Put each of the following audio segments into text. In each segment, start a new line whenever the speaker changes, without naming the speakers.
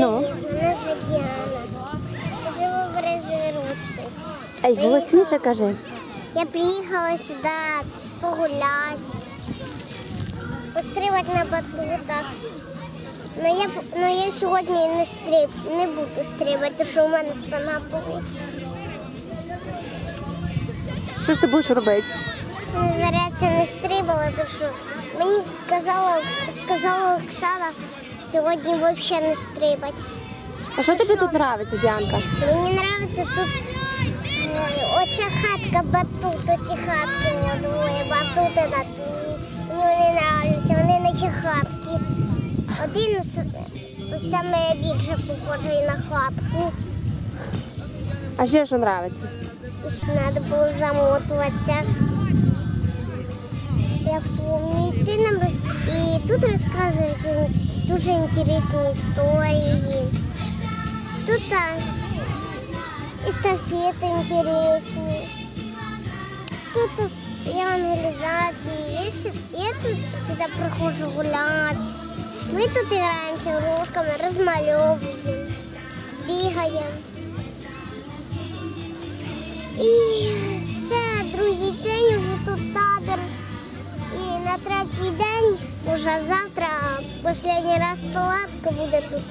Ну,
Мене звати Діана. Живу в Резервуці.
ей, голосніше кажи.
Я приїхала сюди погуляти, пострибати на батутах. Но я, но я сьогодні не стриб, не буду стрибати, тому що у мене спина болить.
Що ж ти будеш робити?
Ну, Заря це не стрибала, тому що мені казала, сказала Оксана сьогодні взагалі не стрибати.
А що тобі тут подобається, Діанка?
Мені подобається тут оця хатка батут, оці хатки о, двоє, батути на. Мені вони подобаються, вони наче хатки. Один саме більше похожий на хатку.
А ще що подобається?
Треба було замотуватися. Я пам'ятаю, і ти нам роз... і тут розказують дуже інтересні історії. Тут естафети інтересні. Тут евангелізації. Я, ще- я тут сюди приходжу гуляти. Ми тут граємося ложками, розмальовуємо, бігаємо. І це другий день уже тут табір. І на третій день, уже завтра, последний раз палатка буде тут.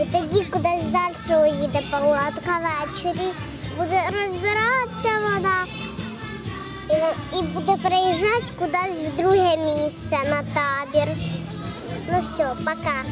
І тоді кудись далі уїде палатка ввечері. Буде розбиратися вода. І, і буде приїжджати кудись в друге місце на табір. Ну все, пока.